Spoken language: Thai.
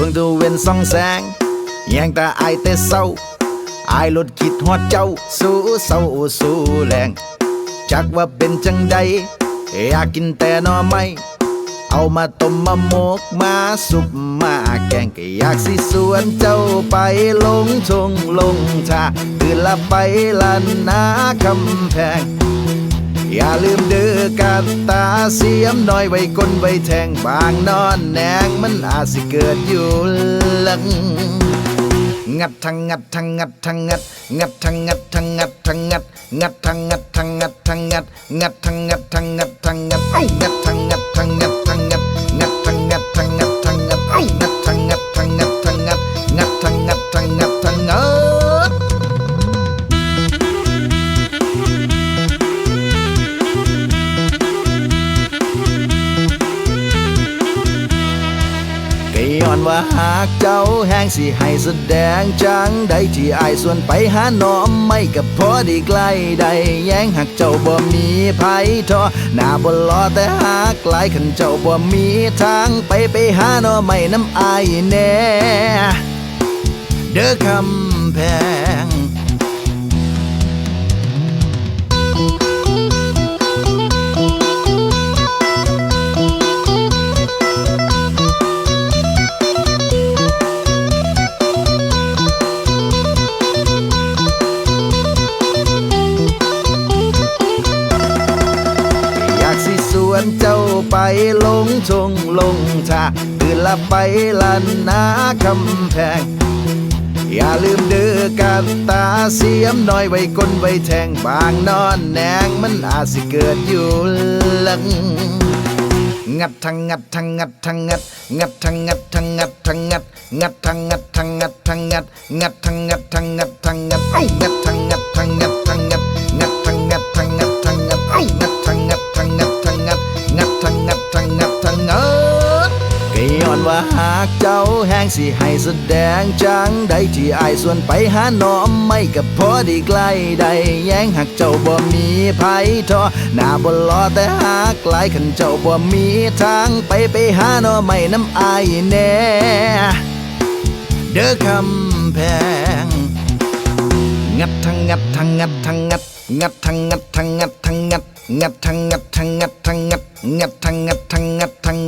ส่องแสงแยงตาอายแต่เศร้าอายลดคิดฮอดเจ้า สู้เศร้าสู้แรงจักว่าเป็นจังใดอยากกินแต่นอไม่เอามาต้มมาหมกมาสุปมาแกงก็อยากสิสวนเจ้าไปลงทงลงทาคือละไปลันนาคำแพง อย่าลืมเดือกันตาเสียมน้อยไว้ก้นไว้แทงบางนอนแหนงมันอาจสิเกิดอยู่หลังงัดทังงัดทังงัดทังงัดงัดทังงัดทังงัดทังงัดงัดทังงัดทังงัดทังงัดงัดทังงัดทังงัดทังงัดงัดทังงัดทังงัดทังงัด อนว่าหากเจ้าแห้งสิให้แสดงจังใดที่อายส่วนไปหาหน้อมไม่กับพอดีใกล้ใดแย้งหักเจ้าบ่มีไผทอหน้าบ่รอแต่หากหลายขันเจ้าบ่มีทางไปไปหาหน้อไม่น้ำอายแน่ เด้อคำแพง วนเจ้าไปลงทงลงทาคือละไปลันนาคำแพง อย่าลืมเดือกันตาเสียมน้อยไว้ก้นไว้แทงบางนอนแหนงมันอาจสิเกิดอยู่หลังงัดทังงัดทังงัดทังงัดงัดทังงัดทังงัดทังงัดงัดทังงัดทังงัดทังงัดงัดทังงัดทังงัดทังงัดงัดทังงัดทังงัด ย้อนว่าหากเจ้าแห้งสิให้แสดงจังใดที่อายส่วนไปหาน้อมไม่กับพอดีใกล้ใดแย้งหากเจ้าบ่มีไผทอหน้าบ่รอแต่หากหลายขันเจ้าบ่มีทางไปไปหาน้อไม่น้ำอายแน่เด้อคำแพง งัดทังงัดทังงัดทังงัดงัดทังงัดทังงัดทังงัดงัดทังงัดทังงัดทังงัดงัดทังงัดทังงัดทังงัดงั